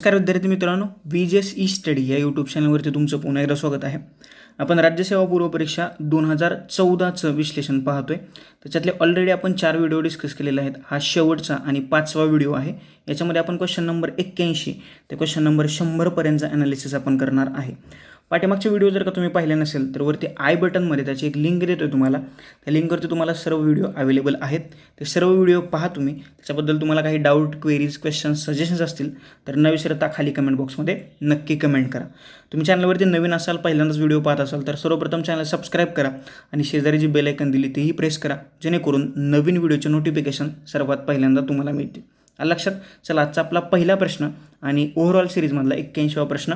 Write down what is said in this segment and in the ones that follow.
नमस्कार विद्यार्थी मित्रांनो व्ही जे ई स्टडी या यूट्यूब चॅनलवरती तुमचं पुन्हा एकदा स्वागत आहे. आपण राज्यसेवा पूर्व परीक्षा दोन हजार चौदाचं विश्लेषण पाहतोय. त्याच्यातले ऑलरेडी आपण चार व्हिडिओ डिस्कस केलेले आहेत. हा शेवटचा आणि पाचवा व्हिडिओ आहे. याच्यामध्ये आपण क्वेश्चन नंबर एक्क्याऐंशी ते क्वेश्चन नंबर शंभरपर्यंतचा ॲनालिसिस आपण करणार आहे. पाठीमागचे व्हिडिओ जर का तुम्ही पाहिले नसेल तर वरती आय बटनमध्ये त्याची एक लिंक देतो आहे तुम्हाला. त्या लिंकवरती तुम्हाला सर्व व्हिडिओ अवेलेबल आहेत. ते सर्व व्हिडिओ पहा तुम्ही. त्याच्याबद्दल तुम्हाला काही डाऊट क्वेरीज क्वेश्चन्स सजेशन्स असतील तर न विसरता खाली कमेंट बॉक्समध्ये नक्की कमेंट करा. तुम्ही चॅनलवरती नवीन असाल पहिल्यांदाच व्हिडिओ पाहत असाल तर सर्वप्रथम चॅनल सबस्क्राईब करा आणि शेजारी जी बेलायकन दिली तेही प्रेस करा जेणेकरून नवीन व्हिडिओचे नोटिफिकेशन सर्वात पहिल्यांदा तुम्हाला मिळतील. लक्षात चला आजचा आपला पहिला प्रश्न आणि ओव्हरऑल सिरीजमधला एक्क्याऐंशीवा प्रश्न.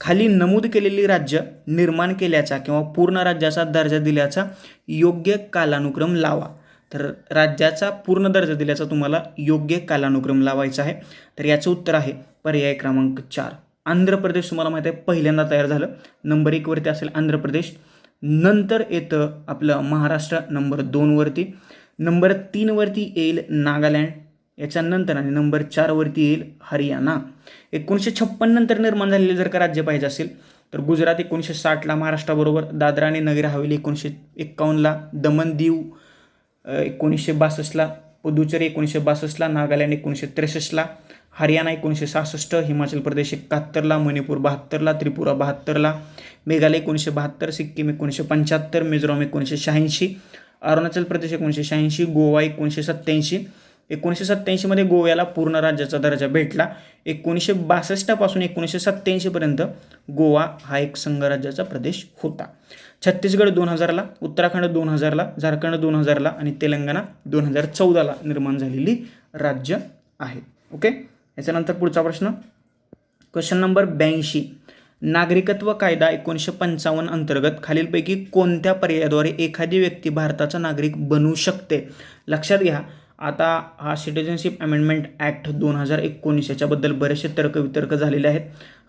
खाली नमूद केलेली राज्य निर्माण केल्याचा किंवा पूर्ण राज्याचा दर्जा दिल्याचा योग्य कालानुक्रम लावा. तर राज्याचा पूर्ण दर्जा दिल्याचा तुम्हाला योग्य कालानुक्रम लावायचा आहे. तर याचं उत्तर आहे पर्याय क्रमांक चार. आंध्र प्रदेश तुम्हाला माहिती आहे पहिल्यांदा तयार झालं. नंबर एकवरती असेल आंध्र प्रदेश. नंतर येतं आपलं महाराष्ट्र नंबर दोनवरती नंबर तीनवरती येईल नागालँड. याच्यानंतर आणि नंबर चारवरती येईल हरियाणा. एकोणीसशे छप्पन नंतर निर्माण झालेले जर का राज्य पाहिजे असेल तर गुजरात एकोणीसशे साठला महाराष्ट्राबरोबर दादरा आणि नगर हवेली एकोणीसशे एक्कावन्नला दमन दीव एकोणीसशे बासष्टला पुदुचेरी एकोणीसशे बासष्टला नागालँड एकोणीसशे त्रेसष्टला हरियाणा एकोणीसशे सहासष्ट हिमाचल प्रदेश एकाहत्तरला मणिपूर बहात्तरला त्रिपुरा बहात्तरला मेघालय एकोणीसशे बहात्तर सिक्कीम एकोणीसशे पंच्याहत्तर मिझोराम एकोणीसशे शहाऐंशी अरुणाचल प्रदेश एकोणीसशे शहाऐंशी गोवा एकोणीसशे सत्त्याऐंशी एकोणीसशे सत्त्याऐंशीमध्ये गोव्याला पूर्ण राज्याचा दर्जा भेटला. एकोणीसशे बासष्टपासून एकोणीसशे सत्त्याऐंशीपर्यंत गोवा हा एक संघराज्याचा प्रदेश होता. छत्तीसगड दोन हजारला उत्तराखंड दोन हजारला झारखंड दोन हजारला आणि तेलंगणा दोन हजार चौदाला निर्माण झालेली राज्य आहेत ओके? याच्यानंतर पुढचा प्रश्न. क्वेश्चन नंबर ब्याऐंशी. नागरिकत्व कायदा एकोणीसशे पंचावन्न अंतर्गत खालीलपैकी कोणत्या पर्यायाद्वारे एखादी व्यक्ती भारताचा नागरिक बनू शकते? लक्षात घ्या. आता हा सिटिझनशिप अमेंडमेंट ॲक्ट दोन हजार एकोणीस याच्याबद्दल बरेचसे तर्कवितर्क झालेले आहेत.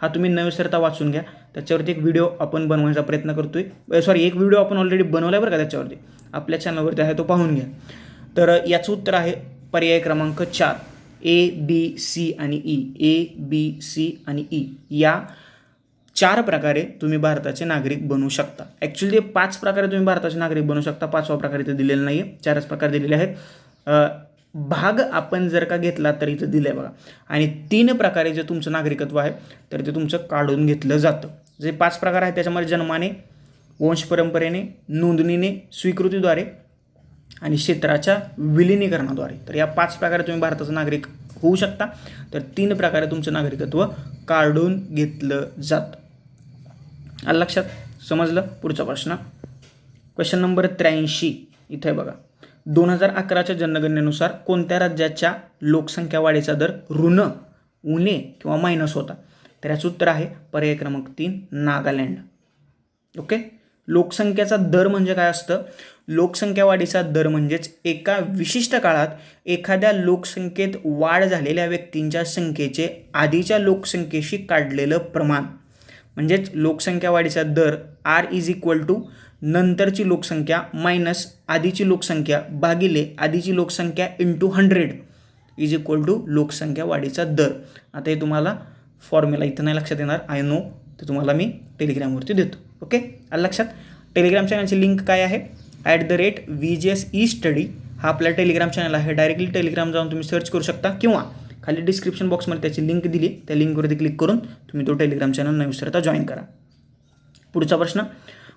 हा तुम्ही न विसरता वाचून घ्या. त्याच्यावरती एक व्हिडिओ आपण बनवण्याचा प्रयत्न करतो आहे सॉरी एक व्हिडिओ आपण ऑलरेडी बनवला बरं का त्याच्यावरती. आपल्या चॅनलवरती आहे तो पाहून घ्या. तर याचं उत्तर आहे पर्याय क्रमांक चार. ए बी सी आणि ई ए बी सी आणि ई या चार प्रकारे तुम्ही भारताचे नागरिक बनू शकता. ॲक्च्युली पाच प्रकारे तुम्ही भारताचे नागरिक बनू शकता. पाचवा प्रकारे इथे दिलेलं नाही आहे चारच प्रकार दिलेले आहेत. भाग आपण जर का घेतला तर इथं दिलं आहे बघा. आणि तीन प्रकारे जे तुमचं नागरिकत्व आहे तर ते तुमचं काढून घेतलं जातं. जे पाच प्रकार आहेत त्याच्यामध्ये जन्माने वंश परंपरेने नोंदणीने स्वीकृतीद्वारे आणि क्षेत्राच्या विलिनीकरणाद्वारे. तर या पाच प्रकारे तुम्ही भारताचा नागरिक होऊ शकता. तर तीन प्रकारे तुमचं नागरिकत्व काढून घेतलं जातं. आलं लक्षात? समजलं? पुढचा प्रश्न. क्वेश्चन नंबर त्र्याऐंशी. इथे आहे बघा. दोन हजार अकराच्या जनगणनेनुसार कोणत्या राज्याच्या लोकसंख्या वाढीचा दर ऋण उणे किंवा मायनस होता? तर याचं उत्तर आहे पर्याय क्रमांक तीन नागालँड. ओके? लोकसंख्येचा दर म्हणजे काय असतं? लोकसंख्या वाढीचा दर म्हणजेच एका विशिष्ट काळात एखाद्या लोकसंख्येत वाढ झालेल्या व्यक्तींच्या संख्येचे आधीच्या लोकसंख्येशी काढलेलं प्रमाण. म्हणजेच लोकसंख्या वाढीचा there are is equal to नंतरची लोकसंख्या मायनस आधीची लोकसंख्या भागिले आधीची लोकसंख्या into hundred is equal to लोकसंख्या वाढीचा दर. आता हे तुम्हाला फॉर्म्युला इथं नाही लक्षात येणार. आय नो ते तुम्हाला मी टेलिग्रामवरती देतो. ओके आलं लक्षात? टेलिग्राम चॅनलची लिंक काय आहे? At the rate V G S E study हा आपला टेलिग्राम चॅनल आहे. डायरेक्टली टेलिग्राम जाऊन तुम्ही सर्च करू शकता. किंवा खाली डिस्क्रिप्शन बॉक्समध्ये त्याची लिंक दिली. त्या लिंकवरती क्लिक करून तुम्ही तो टेलिग्राम चॅनल न विसरता जॉईन करा. पुढचा प्रश्न.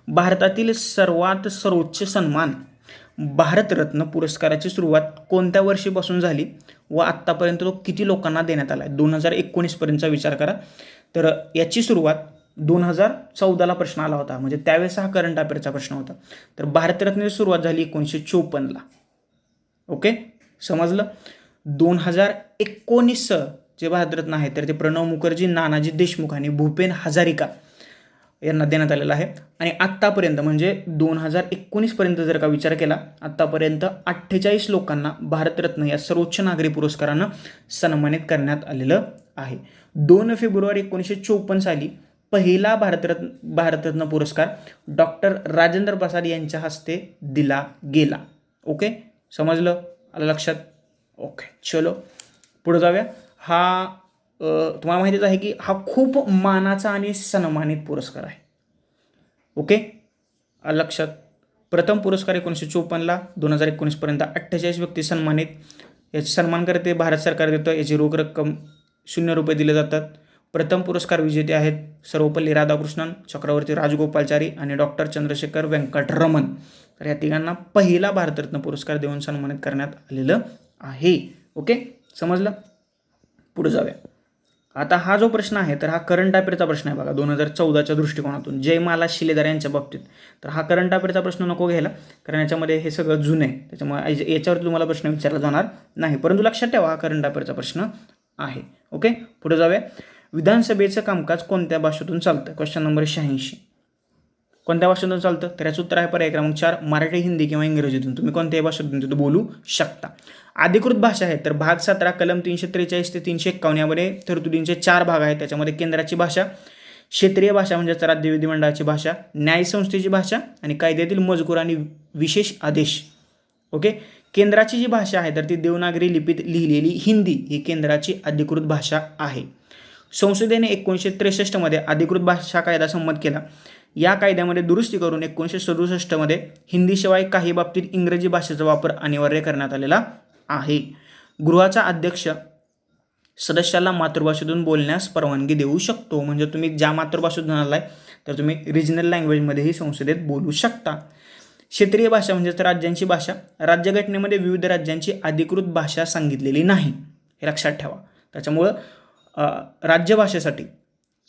भारतातील सर्वात सर्वोच्च सन्मान भारतरत्न पुरस्काराची सुरुवात कोणत्या वर्षीपासून झाली व आत्तापर्यंत तो किती लोकांना देण्यात आला आहे दोन हजार एकोणीसपर्यंतचा विचार करा. तर याची सुरुवात दोन हजार चौदाला प्रश्न आला होता. म्हणजे त्यावेळेस हा करंट अफेअरचा प्रश्न होता. तर भारतरत्नाची सुरुवात झाली एकोणीसशे चोपन्नला. ओके समजलं? दोन हजार एकोणीसचं जे भारतरत्न आहे तर ते प्रणव मुखर्जी नानाजी देशमुख आणि भूपेन हजारिका. यांना देण्यात आलेला आहे. आणि आत्तापर्यंत म्हणजे दोन हजार एकोणीसपर्यंत जर का विचार केला आत्तापर्यंत अठ्ठेचाळीस लोकांना भारतरत्न या सर्वोच्च नागरी पुरस्कारानं सन्मानित करण्यात आलेलं आहे. दोन फेब्रुवारी एकोणीसशे चोपन्न साली पहिला भारतरत्न भारतरत्न पुरस्कार डॉक्टर राजेंद्र प्रसाद यांच्या हस्ते दिला गेला. ओके? समजलं? आलं लक्षात? ओके. चलो. पुढे जाऊया. हा तुम्हाला माहितीच आहे की हा खूप मानाचा आणि सन्मानित पुरस्कार आहे. ओके? लक्षात. प्रथम पुरस्कार एकोणीसशे चोपन्नला दोन हजार एकोणीसपर्यंत अठ्ठेचाळीस व्यक्ती सन्मानित. याचे सन्मान करते भारत सरकार देतं याची रोख रक्कम शून्य रुपये दिले जातात. प्रथम पुरस्कार विजेते आहेत सर्वपल्ली राधाकृष्णन चक्रवर्ती राजगोपालचारी आणि डॉक्टर चंद्रशेखर व्यंकटरमण तर या तिघांना पहिला भारतरत्न पुरस्कार देऊन सन्मानित करण्यात आलेलं आहे. ओके? समजलं? पुढे जाऊया. आता हा जो प्रश्न आहे तर हा करंट अफेअरचा प्रश्न आहे बघा दोन हजार चौदाच्या दृष्टिकोनातून. जयमाला शिलेदार यांच्या बाबतीत. तर हा करंट अफेअरचा प्रश्न नको घ्यायला कारण याच्यामध्ये हे सगळं जुनं आहे. त्याच्यामुळे याच्यावर याच्यावरती तुम्हाला प्रश्न विचारला जाणार नाही. परंतु लक्षात ठेवा हा करंट अफेअरचा प्रश्न आहे. ओके? पुढे जाऊया. विधानसभेचं कामकाज कोणत्या भाषेतून चालतं? क्वेश्चन नंबर शहाऐंशी. कोणत्या भाषेतून चालतं? तर याचं उत्तर आहे पर्याय क्रमांक चार मराठी हिंदी किंवा इंग्रजीतून. तुम्ही कोणत्याही भाषेतून तिथं बोलू शकता. अधिकृत भाषा आहे तर भाग सतरा कलम तीनशे त्रेचाळीस ते तीनशे एक्कावन्न यामध्ये तरतुदींचे चार भाग आहेत. त्याच्यामध्ये केंद्राची भाषा क्षेत्रीय भाषा म्हणजेच राज्य विधिमंडळाची भाषा न्यायसंस्थेची भाषा आणि कायद्यातील मजकूर आणि विशेष आदेश. ओके? केंद्राची जी भाषा आहे तर ती देवनागरी लिपीत लिहिलेली हिंदी ही केंद्राची अधिकृत भाषा आहे. संसदेने एकोणीसशे त्रेसष्टमध्ये अधिकृत भाषा कायदा संमत केला. या कायद्यामध्ये दुरुस्ती करून एकोणीसशे सदुसष्टमध्ये हिंदीशिवाय काही बाबतीत इंग्रजी भाषेचा वापर अनिवार्य करण्यात आलेला आहे. गृहाचा अध्यक्ष सदस्याला मातृभाषेतून बोलण्यास परवानगी देऊ शकतो. म्हणजे तुम्ही ज्या मातृभाषेतून आलाय तर तुम्ही रिजनल लँग्वेजमध्येही संसदेत बोलू शकता. क्षेत्रीय भाषा म्हणजेच राज्यांची भाषा. राज्यघटनेमध्ये विविध राज्यांची अधिकृत भाषा सांगितलेली नाही. हे लक्षात ठेवा. त्याच्यामुळं राज्यभाषेसाठी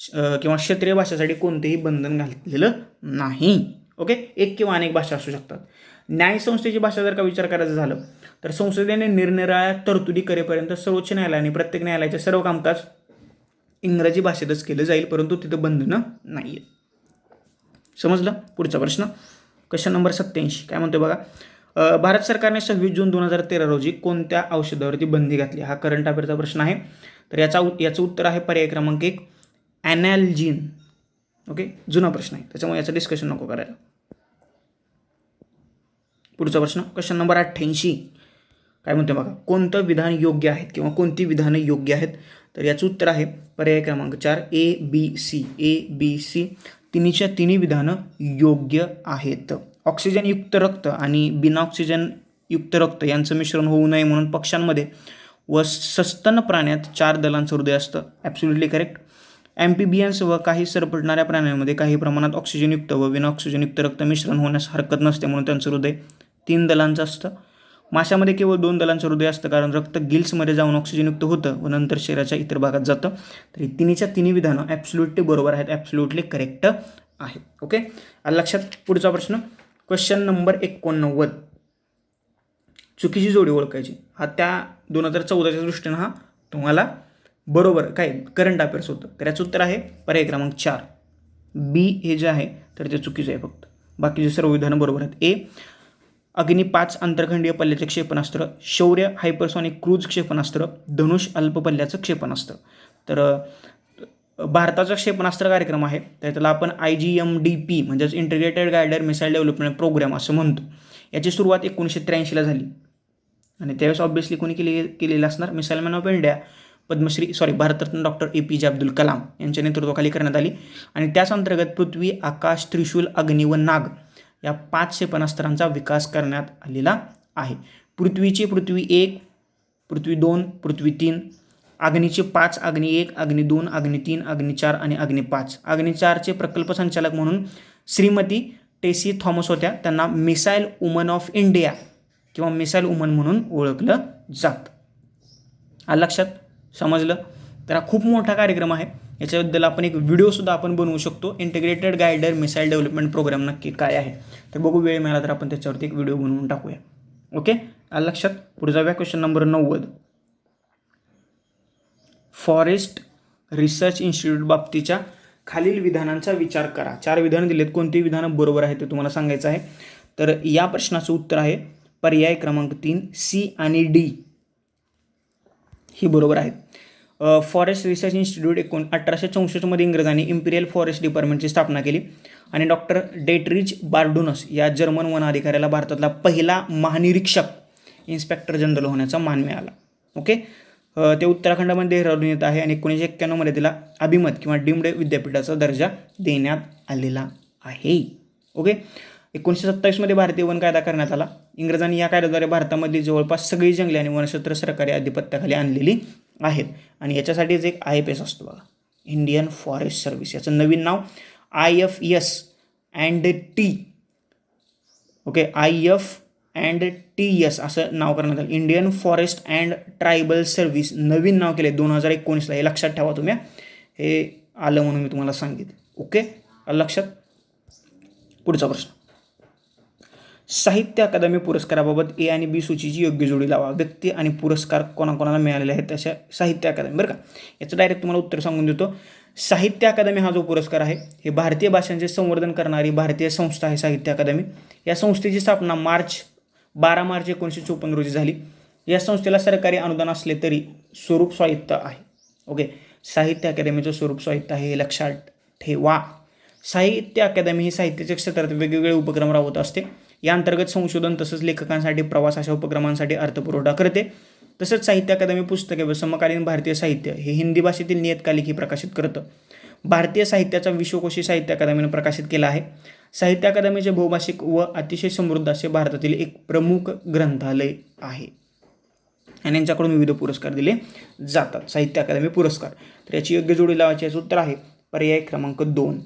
किंवा क्षेत्रीय भाषेसाठी कोणतेही बंधन घातलेलं नाही. ओके? एक किंवा अनेक भाषा असू शकतात. न्यायसंस्थेची भाषा जर का विचार करायचं झालं तर संसदेने निरनिराळ्या तरतुदी करेपर्यंत सर्वोच्च न्यायालयाने प्रत्येक न्यायालयाचे सर्व कामकाज इंग्रजी भाषेतच केलं जाईल परंतु तिथं बंधनं नाही आहेत समजलं? पुढचा प्रश्न. क्वेश्चन नंबर सत्याऐंशी काय म्हणतो बघा? भारत सरकारने सव्वीस जून दोन हजार तेरा रोजी कोणत्या औषधावरती बंदी घातली? हा करंट अफेअरचा प्रश्न आहे. तर याचा उ- याचं उत्तर आहे पर्याय क्रमांक एक. ॲनॅलजिन ओके जुना प्रश्न आहे. त्याच्यामुळे याचं डिस्कशन नको करायला. पुढचा प्रश्न क्वेश्चन नंबर अठ्ठ्याऐंशी. काय म्हणते बघा? कोणतं विधान योग्य आहेत किंवा कोणती विधानं योग्य आहेत? तर याचं उत्तर आहे पर्याय क्रमांक चार A B C A B C तिन्हीच्या तिन्ही विधानं योग्य आहेत. ऑक्सिजनयुक्त रक्त आणि बिना ऑक्सिजनयुक्त रक्त यांचं मिश्रण होऊ नये म्हणून पक्ष्यांमध्ये व सस्तन प्राण्यात चार दलांचं हृदय असतं. ॲब्सोल्युटली करेक्ट ॲम्पिबियन्स व काही सरपटणाऱ्या प्राण्यांमध्ये काही प्रमाणात ऑक्सिजनयुक्त व विना ऑक्सिजनयुक्त रक्त मिश्रण होण्यास हरकत नसते म्हणून त्यांचं हृदय तीन दलांचं असतं. माशामध्ये केवळ दोन दलांचं हृदय असतं कारण रक्त गिल्समध्ये जाऊन ऑक्सिजनयुक्त होतं व नंतर शरीराच्या इतर भागात जातं. तर तिन्हीच्या तिन्ही विधानं ॲब्सोल्युटली बरोबर आहेत ॲब्सोल्युटली करेक्ट आहेत. ओके लक्षात पुढचा प्रश्न. क्वेश्चन नंबर एकोणनव्वद. चुकीची जोडी ओळखायची. हा त्या दोन हजार चौदाच्या दृष्टीनं हा तुम्हाला बरोबर काय? करंट अफेअर्स होतं. तर याचं उत्तर आहे पर्याय क्रमांक चार. बी हे जे आहे तर ते चुकीचं आहे फक्त. बाकीचे सर्व विधानं बरोबर आहेत. ए अग्नी पाच आंतरखंडीय पल्ल्याचे क्षेपणास्त्र शौर्य हायपरसॉनिक क्रूज क्षेपणास्त्र धनुष अल्प पल्ल्याचं क्षेपणास्त्र तर भारताचा क्षेपणास्त्र कार्यक्रम आहे. तर त्याला आपण I G M D P म्हणजेच integrated guided missile development programme असं म्हणतो. याची सुरुवात एकोणीसशे त्र्याऐंशीला झाली. आणि त्यावेळेस ऑब्व्हियसली कोणी केली केलेलं असणार? Missile man of India Padma Shri sorry Bharat Ratna doctor A P J Abdul Kalam यांच्या नेतृत्वाखाली करण्यात आली. आणि त्याच अंतर्गत पृथ्वी आकाश त्रिशूल अग्नी व नाग या पाच क्षेपणास्त्रांचा विकास करण्यात आलेला आहे. पृथ्वीची पृथ्वी एक पृथ्वी दोन पृथ्वी तीन अग्नीचे पाच अग्नी एक अग्नी दोन अग्नी तीन अग्नी चार आणि अग्नी पाच. अग्नी चारचे प्रकल्प संचालक म्हणून श्रीमती टेसी थॉमस होत्या. त्यांना मिसाईल वुमन ऑफ इंडिया किंवा मिसाईल वुमन म्हणून ओळखलं जात. लक्षात? समजलं? तर हा खूप मोठा कार्यक्रम आहे. याच्याबद्दल आपण एक व्हिडिओसुद्धा आपण बनवू शकतो. Integrated guided missile development programme नक्की काय आहे? तर बघू वेळ मिळाला तर आपण त्याच्यावरती एक व्हिडिओ बनवून टाकूया. ओके आलं लक्षात? पुढे जाऊया क्वेश्चन नंबर नव्वद. फॉरेस्ट रिसर्च इन्स्टिट्यूट बाबतीच्या खालील विधानांचा विचार करा. चार विधानं दिलेत. कोणती विधानं बरोबर आहे ते तुम्हाला सांगायचं आहे. तर या प्रश्नाचं उत्तर आहे पर्याय क्रमांक तीन सी आणि डी ही बरोबर आहेत. फॉरेस्ट रिसर्च इन्स्टिट्यूट एकोण अठराशे चौसष्टमध्ये इंग्रजांनी इम्पिरियल फॉरेस्ट डिपार्टमेंटची स्थापना केली. आणि डॉक्टर डेटरिच बार्डुनस या जर्मन वन अधिकाऱ्याला भारतातला पहिला महानिरीक्षक इन्स्पेक्टर जनरल होण्याचा मान मिळाला. ओके ते उत्तराखंडमध्ये देहरादून येत आहे आणि एकोणीसशे एक्क्याण्णवमध्ये तिला अभिमत किंवा डिम्ड विद्यापीठाचा दर्जा देण्यात आलेला आहे. ओके एकोणीसशे सत्तावीसमध्ये भारतीय वन कायदा करण्यात आला. इंग्रजांनी या कायद्याद्वारे भारतामधली जवळपास सगळी जंगले आणि वनक्षेत्र सरकारी आधिपत्याखाली आणलेली आहेत. आणि याच्यासाठीच एक आय एफ एस असतो बघा. Indian forest service. याचं नवीन नाव I F S and T. Okay I F and T S असं नाव करण्यात आलं. Indian forest and tribal service. नवीन नाव केले दोन हजार एकोणीसला. हे लक्षात ठेवा तुम्ही हे. आलं म्हणून मी तुम्हाला सांगितलं. ओके? लक्षात? पुढचा प्रश्न. साहित्य अकादमी पुरस्काराबाबत ए आणि बी सूचीची योग्य जोडी लावा. व्यक्ती आणि पुरस्कार कोणाकोणाला मिळालेले आहेत तशा साहित्य अकादमी. बरं का? याचं डायरेक्ट तुम्हाला उत्तर सांगून देतो. साहित्य अकादमी हा जो पुरस्कार आहे हे भारतीय भाषांचे संवर्धन करणारी भारतीय संस्था आहे साहित्य अकादमी. या संस्थेची स्थापना मार्च बारा मार्च एकोणीसशे चोपन्न रोजी झाली. या संस्थेला सरकारी अनुदान असले तरी स्वरूप स्वायत्त आहे. ओके? साहित्य अकादमीचं स्वरूप स्वायत्त आहे हे लक्षात ठेवा. साहित्य अकादमी ही साहित्याच्या क्षेत्रात वेगवेगळे उपक्रम राबवत असते. या अंतर्गत संशोधन तसंच लेखकांसाठी प्रवास अशा उपक्रमांसाठी अर्थपुरवठा करते. तसंच साहित्य अकादमी पुस्तके व समकालीन भारतीय साहित्य हे हिंदी भाषेतील नियतकालिकी प्रकाशित करतं. भारतीय साहित्याचा विश्वकोशी साहित्य अकादमीनं प्रकाशित केला आहे. साहित्य अकादमीचे बहुभाषिक व अतिशय समृद्ध असे भारतातील एक प्रमुख ग्रंथालय आहे. आणि यांच्याकडून विविध पुरस्कार दिले जातात. साहित्य अकादमी पुरस्कार. तर याची योग्य जोडी लावायची याचं उत्तर आहे. पर्याय क्रमांक दोन.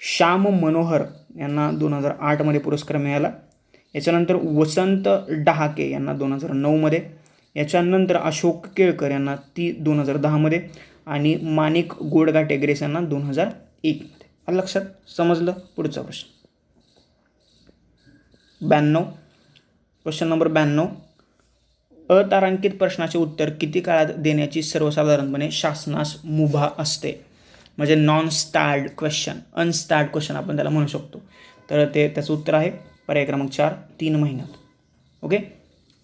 श्याम मनोहर यांना दोन हजार आठमध्ये पुरस्कार मिळाला. याच्यानंतर वसंत डहाके यांना दोन हजार नऊमध्ये याच्यानंतर अशोक केळकर यांना ती दोन हजार दहामध्ये आणि माणिक गोडघाटे ग्रेस यांना दोन हजार एकमध्ये आलं लक्षात समजलं पुढचा प्रश्न. ब्याण्णव. क्वेश्चन नंबर ब्याण्णव. अतारांकित प्रश्नाचे उत्तर किती काळात देण्याची सर्वसाधारणपणे शासनास मुभा असते? म्हणजे non starred question unstarred question आपण त्याला म्हणू शकतो. तर ते त्याचं उत्तर आहे. पर्याय क्रमांक चार तीन महिन्यात. ओके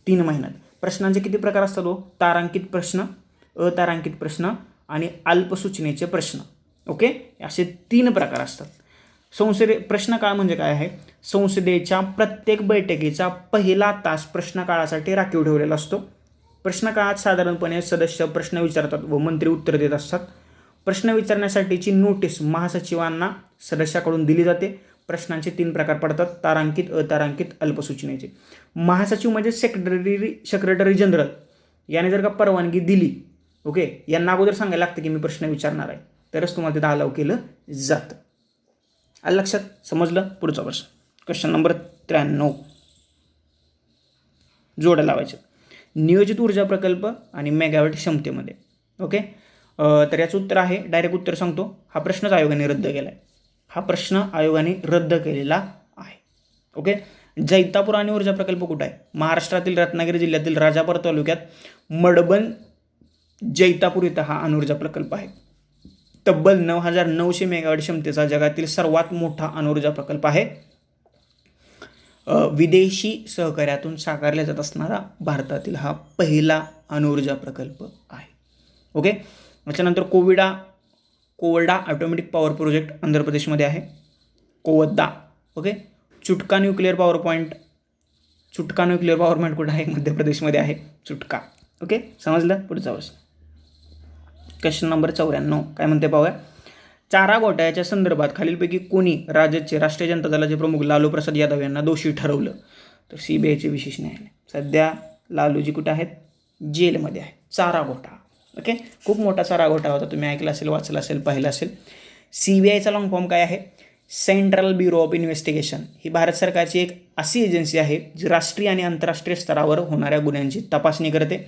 तीन महिन्यात. प्रश्नांचे किती प्रकार असतात हो? तारांकित प्रश्न अतारांकित प्रश्न आणि अल्पसूचनेचे प्रश्न. ओके असे तीन प्रकार असतात. संसदे प्रश्नकाळ म्हणजे काय आहे? संसदेच्या प्रत्येक बैठकीचा पहिला तास प्रश्नकाळासाठी राखीव ठेवलेला असतो. प्रश्नकाळात साधारणपणे सदस्य प्रश्न विचारतात व मंत्री उत्तर देत असतात. प्रश्न विचारण्यासाठीची नोटीस महासचिवांना सदस्याकडून दिली जाते. प्रश्नांचे तीन प्रकार पडतात तारांकित अतारांकित अल्पसूचनेचे. महासचिव म्हणजे सेक्रेटरी सेक्रेटरी जनरल याने जर का परवानगी दिली ओके यांना अगोदर सांगायला लागतं की मी प्रश्न विचारणार आहे. तरच तुम्हाला तिथं अलाव केलं जातं. आलं लक्षात? समजलं? पुढचा प्रश्न. क्वेश्चन नंबर त्र्याण्णव. जोड्या लावायचं नियोजित ऊर्जा प्रकल्प आणि मेगावॅट क्षमतेमध्ये. ओके तर याचं उत्तर आहे डायरेक्ट उत्तर सांगतो. हा प्रश्नच आयोगाने रद्द केला आहे हा प्रश्न आयोगाने रद्द केलेला आहे. ओके जैतापूर आणि ऊर्जा प्रकल्प कुठं आहे? महाराष्ट्रातील रत्नागिरी जिल्ह्यातील राजापूर तालुक्यात मडबन जैतापूर इथं हा अणुऊर्जा प्रकल्प आहे. तब्बल नऊ हजार नऊशे मेगावॅट क्षमतेचा जगातील सर्वात मोठा अणुऊर्जा प्रकल्प आहे. विदेशी सहकार्यातून साकारला जात असणारा भारतातील हा पहिला अणुऊर्जा प्रकल्प आहे. ओके त्याच्यानंतर Kovvada Kovvada automatic power project Andhra प्रदेशमध्ये आहे. Kovvada okay? Chutka nuclear power point Chutka nuclear power point कुठं आहे? मध्य प्रदेशमध्ये आहे. चुटका ओके? समजलं? पुढचा प्रश्न क्वेश्चन नंबर चौऱ्याण्णव. काय म्हणते पाहूया? चारा घोटाळ्याच्या संदर्भात खालीलपैकी कोणी राज्याचे राष्ट्रीय जनता दलाचे प्रमुख लालू प्रसाद यादव यांना दोषी ठरवलं? तर सी बी आयचे विशेष न्यायालय. सध्या लालूजी कुठे आहेत? जेलमध्ये आहेत. चारा घोटाळा. ओके? खूप मोठासा रागोटा होता. तुम्ही ऐकला असेल वाचला असेल पाहिलं असेल. सी बी आयचा लॉंग फॉर्म काय आहे? सेंट्रल ब्युरो ऑफ इन्व्हेस्टिगेशन ही भारत सरकारची एक अशी एजन्सी आहे जी राष्ट्रीय आणि आंतरराष्ट्रीय स्तरावर होणाऱ्या गुन्ह्यांची तपासणी करते.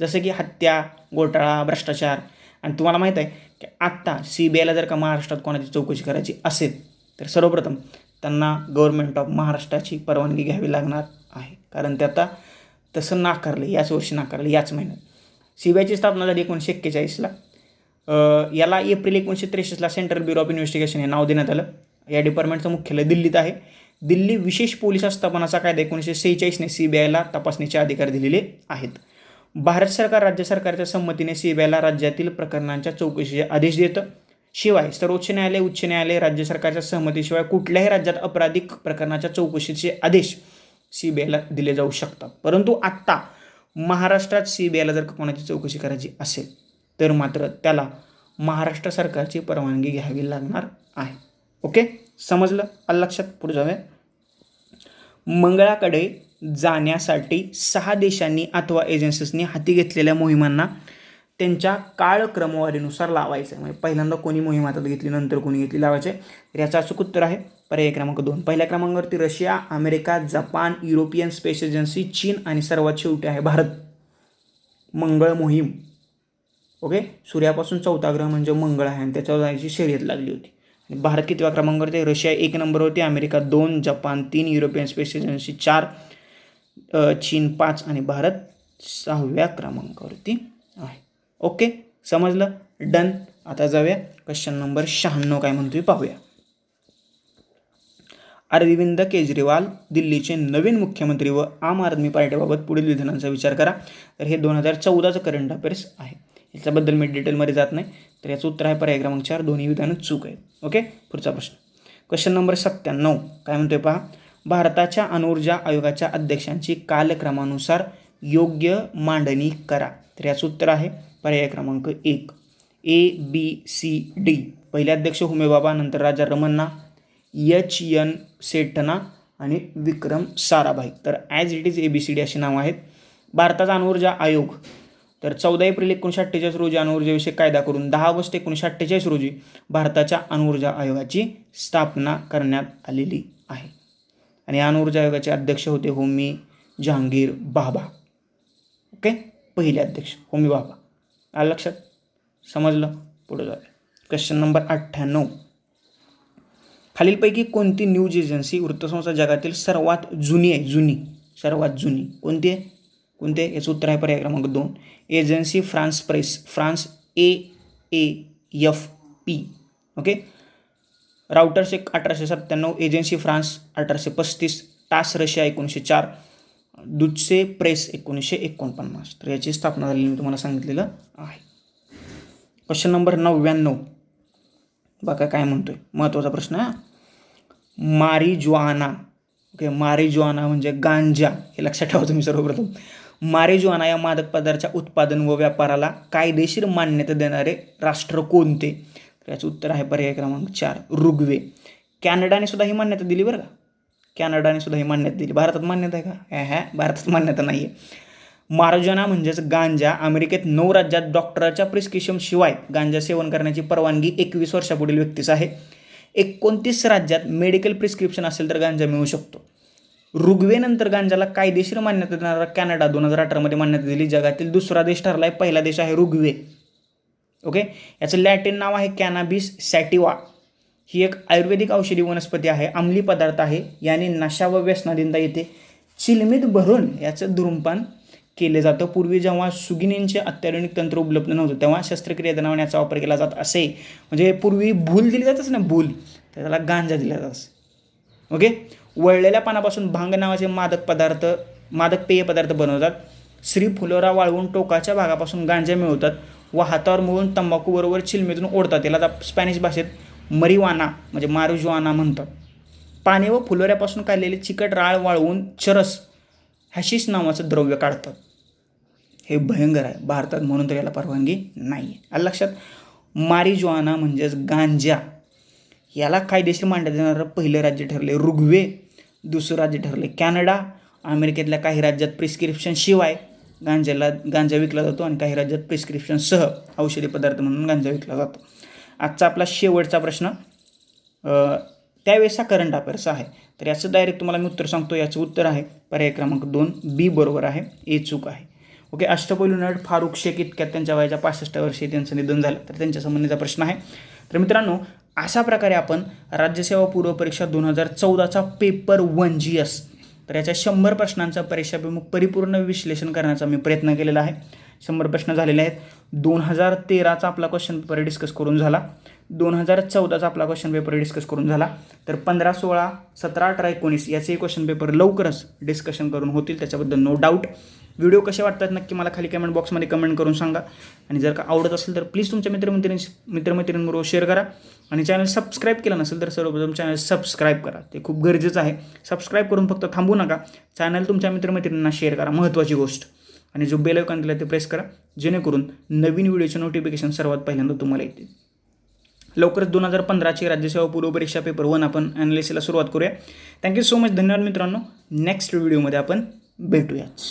जसं की हत्या घोटाळा भ्रष्टाचार. आणि तुम्हाला माहीत आहे की आत्ता सी बी आयला जर का महाराष्ट्रात कोणाची चौकशी करायची असेल तर सर्वप्रथम त्यांना गव्हर्नमेंट ऑफ महाराष्ट्राची परवानगी घ्यावी लागणार आहे. कारण ते आता तसं नाकारलं याच वर्षी नाकारलं याच महिन्यात. सी बी आयची स्थापना झाली एकोणीसशे एक्केचाळीसला. याला एप्रिल एकोणीसशे त्रेसष्टला सेंट्रल ब्युरो ऑफ इन्व्हेस्टिगेशन हे नाव देण्यात आलं. या डिपार्टमेंटचं मुख्यालय दिल्लीत आहे. दिल्ली विशेष पोलीस आस्थापनाचा कायदा एकोणीसशे सेहेचाळीसने सी बी आयला तपासणीचे अधिकार दिलेले आहेत. भारत सरकार राज्य सरकारच्या संमतीने सी बी आयला राज्यातील प्रकरणांच्या चौकशीचे आदेश देतं. शिवाय सर्वोच्च न्यायालय उच्च न्यायालय राज्य सरकारच्या सहमतीशिवाय कुठल्याही राज्यात अपराधिक प्रकरणाच्या चौकशीचे आदेश सी बी आयला दिले जाऊ शकतात. परंतु आत्ता महाराष्ट्रात सी बी आयला जर कोणाची चौकशी करायची असेल तर मात्र त्याला महाराष्ट्र सरकारची परवानगी घ्यावी लागणार आहे. ओके? समजलं? आलं लक्षात? पुढे जाऊया. मंगळाकडे जाण्यासाठी सहा देशांनी अथवा एजन्सीसनी हाती घेतलेल्या मोहिमांना त्यांच्या काळक्रमवारीनुसार लावायचं आहे. म्हणजे पहिल्यांदा कोणी मोहीम हातात घेतली नंतर कोणी घेतली लावायचे. तर याचं अचूक उत्तर आहे. पर्याय क्रमांक दोन. पहिल्या क्रमांकावरती Russia America Japan European space agency चीन आणि सर्वात शेवटी आहे भारत. मंगळ मोहीम. ओके? सूर्यापासून चौथा ग्रह म्हणजे मंगळ आहे आणि त्याच्यावर जायची शर्यत लागली होती. आणि भारत कितव्या क्रमांकावरती रशिया एक नंबरवरती अमेरिका दोन जपान तीन युरोपियन स्पेस एजन्सी चार चीन पाच आणि भारत सहाव्या क्रमांकावरती. ओके समजलं? डन. आता जाऊया. क्वेश्चन नंबर शहाण्णव काय म्हणतोय पाहूया. अरविंद केजरीवाल दिल्लीचे नवीन मुख्यमंत्री व आम आदमी पार्टीबाबत पुढील विधानांचा विचार करा. तर हे दोन हजार चौदाचं करंट अफेअर्स आहे. याच्याबद्दल मी डिटेलमध्ये जात नाही. तर याचं उत्तर आहे पर्याय क्रमांक चार. दोन्ही विधानं चूक आहेत. ओके? पुढचा प्रश्न. क्वेश्चन नंबर सत्त्याण्णव. काय म्हणतोय पहा. भारताच्या अणुऊर्जा आयोगाच्या अध्यक्षांची कालक्रमानुसार योग्य मांडणी करा. तर याचं उत्तर आहे पर्याय क्रमांक एक. ए बी सी डी पहिले अध्यक्ष हुमेबाबा नंतर राजा रमन्ना एच एन सेठना आणि विक्रम साराभाई. तर as it is A B C D अशी नावं आहेत. भारताचा अणुऊर्जा आयोग. तर चौदा एप्रिल एकोणीसशे अठ्ठेचाळीस रोजी अणुऊर्जेविषयी कायदा करून दहा ऑगस्ट एकोणीसशे अठ्ठेचाळीस रोजी भारताच्या अणुऊर्जा आयोगाची स्थापना करण्यात आलेली आहे. आणि अणुऊर्जा आयोगाचे अध्यक्ष होते होमी जहांगीर बाबा. ओके पहिले अध्यक्ष होमी बाबा. आलं लक्षात? समजलं? पुढे जाऊया. क्वेश्चन नंबर अठ्ठ्याण्णव. खालीलपैकी कोणती न्यूज एजन्सी वृत्तसंस्था जगातील सर्वात जुनी आहे? जुनी. सर्वात जुनी. कोणती आहे? कोणती आहे? याचं उत्तर आहे पर्याय क्रमांक दोन. Agency France press France A A F P okay Reuters एक अठराशे सत्त्याण्णव. एजन्सी फ्रान्स अठराशे पस्तीस. टास रशिया एकोणीसशे चार. दुधसे प्रेस एकोणीसशे एकोणपन्नास. तर याची स्थापना झालेली मी तुम्हाला सांगितलेलं आहे. क्वेश्चन नंबर नव्याण्णव. बघा काय म्हणतोय. महत्त्वाचा प्रश्न आहे मारी ज्वाना ओके मारी ज्वाना म्हणजे गांजा. हे लक्षात ठेवा तुम्ही सर्वप्रथम. मारी ज्वाना या मादक पदार्थाच्या उत्पादन व व्यापाराला कायदेशीर मान्यता देणारे राष्ट्र कोणते? तर याचं उत्तर आहे पर्याय क्रमांक चार रुग्वे. कॅनडाने सुद्धा ही मान्यता दिली बरं का? कॅनडाने सुद्धा ही मान्यता दिली. भारतात मान्यता आहे का? ह्या ह्या भारतात मान्यता नाही आहे मार्जना म्हणजेच गांजा अमेरिकेत नऊ राज्यात डॉक्टरच्या प्रिस्क्रिप्शन शिवाय गांजा सेवन करण्याची परवानगी एकवीस वर्षापुढील व्यक्तीस आहे. एकोणतीस राज्यात मेडिकल प्रिस्क्रिप्शन असेल तर गांजा मिळू शकतो. रुग्वेनंतर गांजाला कायदेशीर मान्यता देणारा कॅनडा दोन हजार अठरामध्ये मान्यता दिली. जगातील दुसरा देश ठरला आहे पहिला देश आहे रुग्वे ओके? याचं लॅटिन नाव आहे कॅनाबिस सॅटिवा. ही एक आयुर्वेदिक औषधी वनस्पती आहे अंमली पदार्थ आहे. याने नशा व व्यसनादिंदा येते. चिलमीत भरून याचं दुरुमपान केले जातं. पूर्वी जेव्हा सुगिनींचे अत्याधुनिक तंत्र उपलब्ध नव्हतं तेव्हा शस्त्रक्रिया नावाने याचा वापर केला जात असे. म्हणजे पूर्वी भूल दिली जातच ना भूल. तर त्याला गांजा दिला जात असे. ओके? वळलेल्या पानापासून भांग नावाचे मादक पदार्थ मादक पेय पदार्थ बनवतात. श्री फुलोरा वाळवून टोकाच्या भागापासून गांजा मिळवतात. व हातावर मिळून तंबाखूबरोबर चिलमीतून ओढतात. याला आता स्पॅनिश भाषेत मरिवाना म्हणजे मारुजुआना म्हणतात. पाने व फुलोऱ्यापासून काढलेले चिकट राळ वाळवून चरस हॅशिस नावाचं द्रव्य काढतात. हे भयंकर आहे. भारतात म्हणून तर याला परवानगी नाही आहे आलं लक्षात मारिजवाना म्हणजेच गांजा. याला कायदेशीर मांडण्यात येणारं पहिलं राज्य ठरले रुग्वे दुसरं राज्य ठरले कॅनडा अमेरिकेतल्या काही राज्यात प्रिस्क्रिप्शन शिवाय गांजाला गांजा विकला जातो आणि काही राज्यात प्रिस्क्रिप्शनसह औषधी पदार्थ म्हणून गांजा विकला जातो. आजचा आपला शेवटचा प्रश्न. अ, त्यावेळेसचा करंट अफेअर्स आहे. तर याचं डायरेक्ट तुम्हाला मी उत्तर सांगतो याचं उत्तर आहे. पर्याय क्रमांक दोन बी बरोबर आहे ए चूक आहे. ओके अष्टपैलू नट फारुख शेख इतक्यात त्यांच्या वयाच्या पासष्ट वर्षी त्यांचं निधन झालं. तर त्यांच्या संबंधीचा प्रश्न आहे. तर मित्रांनो अशा प्रकारे आपण राज्यसेवा पूर्व परीक्षा दोन हजार चौदाचा पेपर वन जी एस तर याच्या शंभर प्रश्नांचा परीक्षाभिमुख परिपूर्ण विश्लेषण करण्याचा मी प्रयत्न केलेला आहे. शंभर प्रश्न झालेले आहेत. दोन हजार तेराचा आपला क्वेश्चन पेपर डिस्कस करून झाला. दोन हजार चौदाचा आपला क्वेश्चन पेपर डिस्कस करून झाला. तर पंधरा सोळा सतरा अठरा एकोणीस याचेही क्वेश्चन पेपर लवकरच डिस्कशन करून होतील त्याच्याबद्दल नो डाऊट व्हिडिओ कसे वाटतात नक्की मला खाली कमेंट बॉक्समध्ये कमेंट करून सांगा. आणि जर का आवडत असेल तर प्लीज तुमच्या मित्रमैत्रिणी मित्रमैत्रिणींबरोबर शेअर करा. आणि चॅनल सबस्क्राईब केलं नसेल तर सर्वप्रथम चॅनल सबस्क्राईब करा. ते खूप गरजेचं आहे. सबस्क्राईब करून फक्त थांबू नका. चॅनल तुमच्या मित्रमैत्रिणींना शेअर करा. महत्त्वाची गोष्ट. आणि जो बेल आयकॉन दिला ते प्रेस करा. जेणेकरून नवीन व्हिडिओचे नोटिफिकेशन सर्वात पहिल्यांदा तुम्हाला येतील. लवकरच दोन हजार पंधराची राज्यसेवा पूर्व परीक्षा पेपर वन आपण ॲनालिसिसला सुरुवात करूया. थँक्यू सो मच धन्यवाद मित्रांनो. नेक्स्ट व्हिडिओमध्ये आपण भेटूयाच